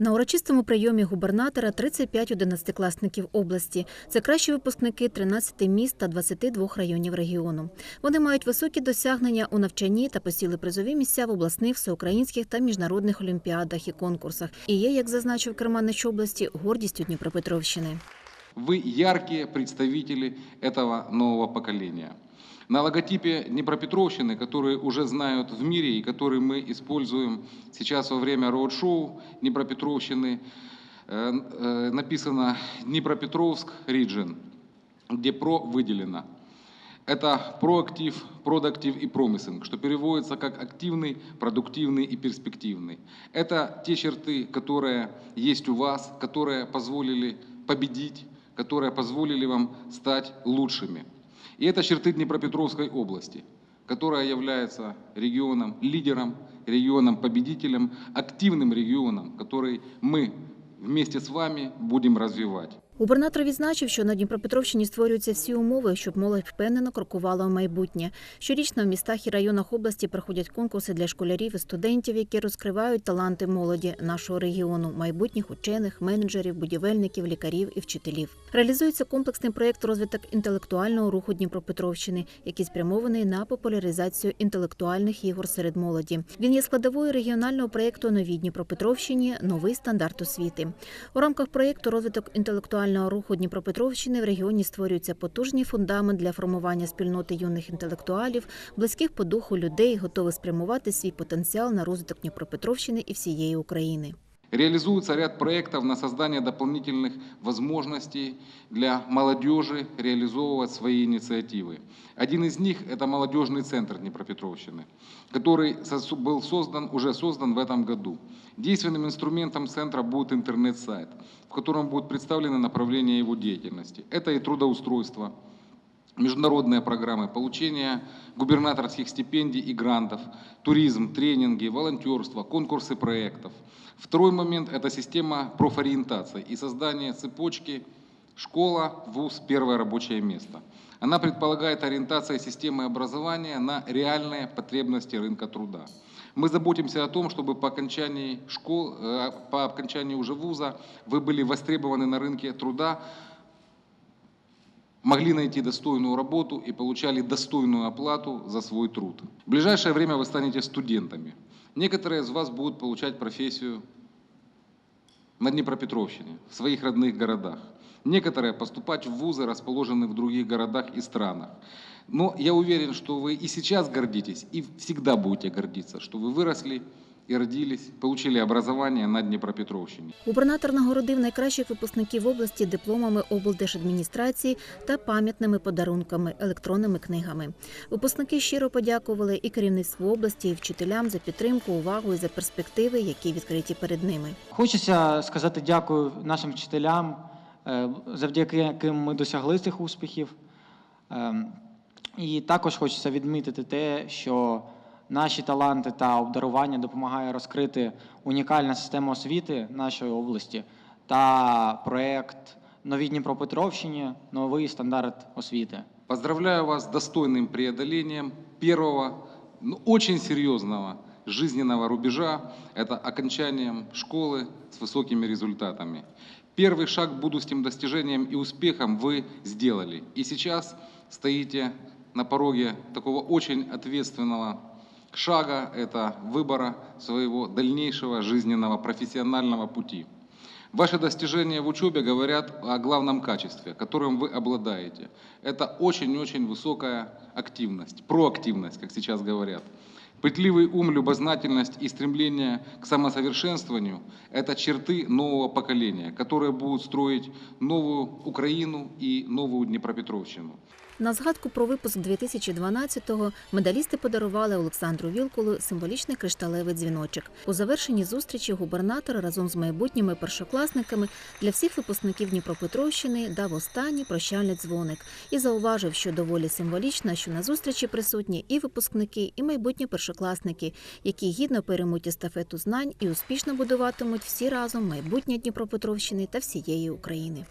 На урочистому прийомі губернатора 35 одинадцятикласників області. Це кращі випускники 13 міст та 22 районів регіону. Вони мають високі досягнення у навчанні та посіли призові місця в обласних, всеукраїнських та міжнародних олімпіадах і конкурсах. І є, як зазначив Керманич області, гордістю Дніпропетровщини. Вы яркие представители этого нового поколения. На логотипе Днепропетровщины, который уже знают в мире и который мы используем сейчас во время роуд-шоу Днепропетровщины, э, э, написано Днепропетровск Region, где про выделено. Это проактив, продуктив и промысинг, что переводится как активный, продуктивный и перспективный. Это те черты, которые есть у вас, которые позволили победить, которые позволили вам стать лучшими. И это черты Днепропетровской области, которая является регионом, лидером, регионом победителем, активным регионом, который мы вместе с вами будем развивать. Губернатор відзначив, що на Дніпропетровщині створюються всі умови, щоб молодь впевнено крокувала в майбутнє. Щорічно в містах і районах області проходять конкурси для школярів і студентів, які розкривають таланти молоді нашого регіону, майбутніх учених, менеджерів, будівельників, лікарів і вчителів. Реалізується комплексний проєкт розвиток інтелектуального руху Дніпропетровщини, який спрямований на популяризацію інтелектуальних ігор серед молоді. Він є складовою регіонального проєкту Нові Дніпропетровщині Новий стандарт освіти. У рамках проєкту розвиток інтелектуального руху Дніпропетровщини в регіоні створюється потужний фундамент для формування спільноти юних інтелектуалів, близьких по духу людей, готових спрямувати свій потенціал на розвиток Дніпропетровщини і всієї України. Реализуется ряд проектов на создание дополнительных возможностей для молодежи реализовывать свои инициативы. Один из них – это молодежный центр Днепропетровщины, который был создан, уже создан в этом году. Действенным инструментом центра будет интернет-сайт, в котором будут представлены направления его деятельности. Это и трудоустройство, международные программы получения губернаторских стипендий и грантов, туризм, тренинги, волонтерство, конкурсы проектов. Второй момент – это система профориентации и создание цепочки школа, вуз, первое рабочее место. Она предполагает ориентацию системы образования на реальные потребности рынка труда. Мы заботимся о том, чтобы по окончании школ, э, по окончании уже вуза вы были востребованы на рынке труда, могли найти достойную работу и получали достойную оплату за свой труд. В ближайшее время вы станете студентами. Некоторые из вас будут получать профессию на Днепропетровщине, в своих родных городах. Некоторые поступать в вузы, расположенные в других городах и странах. Но я уверен, что вы и сейчас гордитесь, и всегда будете гордиться, что вы выросли и родились, получили образование на Днепропетровщине. Губернатор нагородив найкращих випускників області дипломами облдержадміністрації та пам'ятними подарунками електронними книгами. Випускники щиро подякували і керівництву області, і вчителям за підтримку, увагу і за перспективи, які відкриті перед ними. Хочеться сказати дякую нашим вчителям, е, завдяки яким ми досягли цих успіхів. Ем, І також хочеться відмітити те, що наші таланти та обдарування допомагає розкрити унікальна система освіти нашої області та проєкт Нові Дніпропетровщині новий стандарт освіти. Поздравляю вас с достойным преодолением первого, ну, очень серьезного жизненного рубежа. Это окончанием школы с высокими результатами. Первый шаг к будущим достижениям и успехам вы сделали. И сейчас стоите на пороге такого очень ответственного шага, это выбора своего дальнейшего жизненного профессионального пути. Ваши достижения в учебе говорят о главном качестве, которым вы обладаете. Это очень-очень высокая активность, проактивность, как сейчас говорят. Пытливый ум, любознательность и стремление к самосовершенствованию – это черты нового поколения, которые будут строить новую Украину и новую Днепропетровщину. На згадку про випуск 2012-го медалісти подарували Олександру Вілкулу символічний кришталевий дзвіночок. У завершенні зустрічі губернатор разом з майбутніми першокласниками для всіх випускників Дніпропетровщини дав останній прощальний дзвоник і зауважив, що доволі символічно, що на зустрічі присутні і випускники, і майбутні першокласники, які гідно переймуть естафету знань і успішно будуватимуть всі разом майбутнє Дніпропетровщини та всієї України.